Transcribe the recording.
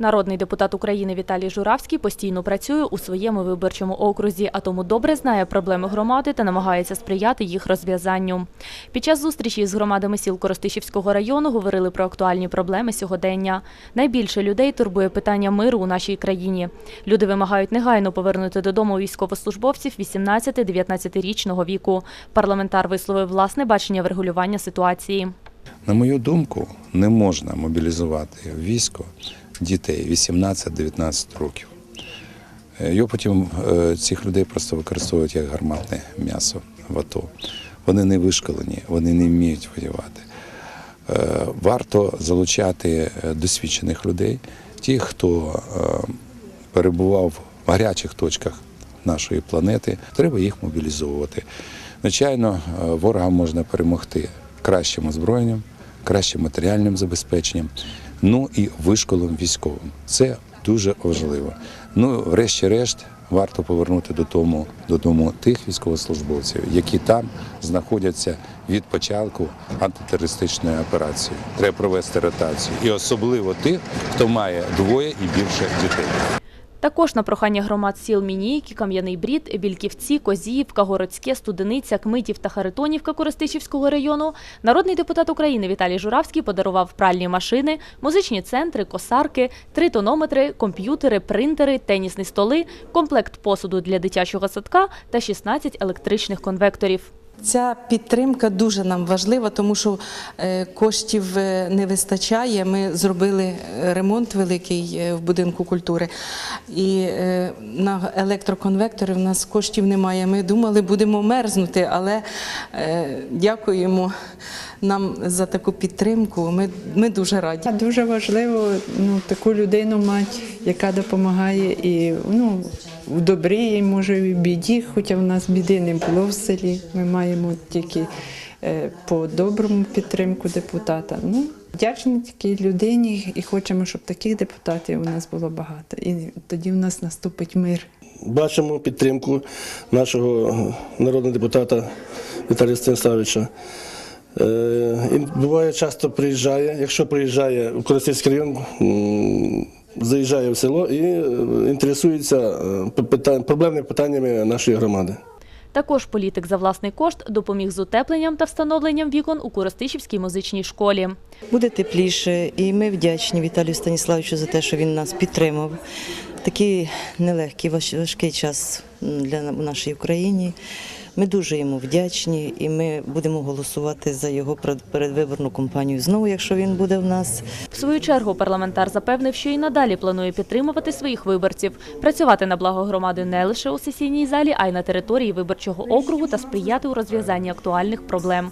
Народний депутат України Віталій Журавський постійно працює у своєму виборчому окрузі, а тому добре знає проблеми громади та намагається сприяти їх розв'язанню. Під час зустрічі з громадами сіл Коростишівського району говорили про актуальні проблеми сьогодення. Найбільше людей турбує питання миру у нашій країні. Люди вимагають негайно повернути додому військовослужбовців 18-19-річного віку. Парламентар висловив власне бачення врегулювання ситуації. На мою думку, не можна мобілізувати військо дітей 18-19 років. Е, Його потім е, цих людей просто використовують як гарматне м'ясо в АТО. Вони не вишколені, вони не вміють воювати. Е, Варто залучати досвідчених людей, тих, хто перебував в гарячих точках нашої планети, треба їх мобілізовувати. Звичайно, ворога можна перемогти кращим озброєнням, кращим матеріальним забезпеченням, ну і вишколом військовим. Це дуже важливо. Ну, врешті-решт, варто повернути додому, додому тих військовослужбовців, які там знаходяться від початку антитерористичної операції. Треба провести ротацію. І особливо тих, хто має двоє і більше дітей. Також на прохання громад сіл Мінійки, Кам'яний Брід, Більківці, Козіївка, Городське, Студениця, Кмитів та Харитонівка Коростишівського району народний депутат України Віталій Журавський подарував пральні машини, музичні центри, косарки, три тонометри, комп'ютери, принтери, тенісні столи, комплект посуду для дитячого садка та 16 електричних конвекторів. Ця підтримка дуже нам важлива, тому що е, коштів е, не вистачає. Ми зробили е, ремонт великий в будинку культури, і на електроконвектори в нас коштів немає. Ми думали, будемо мерзнути, але дякуємо нам за таку підтримку. Ми, ми дуже раді. Дуже важливо ну, таку людину мати, яка допомагає і ну, в добрі, і може і в біді, хоча в нас біди не було в селі. Ми маємо тільки е, по доброму підтримку депутата. Ну, вдячні такій людині і хочемо, щоб таких депутатів у нас було багато. І тоді в нас наступить мир. Бачимо підтримку нашого народного депутата Віталія Станіславовича. Е, буває часто приїжджає, якщо приїжджає в Коростівський район, заїжджає в село і е, інтересується е, проблемними питаннями нашої громади. Також політик за власний кошт допоміг з утепленням та встановленням вікон у Коростишівській музичній школі. Буде тепліше, і ми вдячні Віталію Станіславовичу за те, що він нас підтримав. Такий нелегкий, важкий час для на- в нашій Україні. Ми дуже йому вдячні, і ми будемо голосувати за його передвиборну кампанію знову, якщо він буде в нас. В свою чергу парламентар запевнив, що і надалі планує підтримувати своїх виборців, працювати на благо громади не лише у сесійній залі, а й на території виборчого округу та сприяти у розв'язанні актуальних проблем.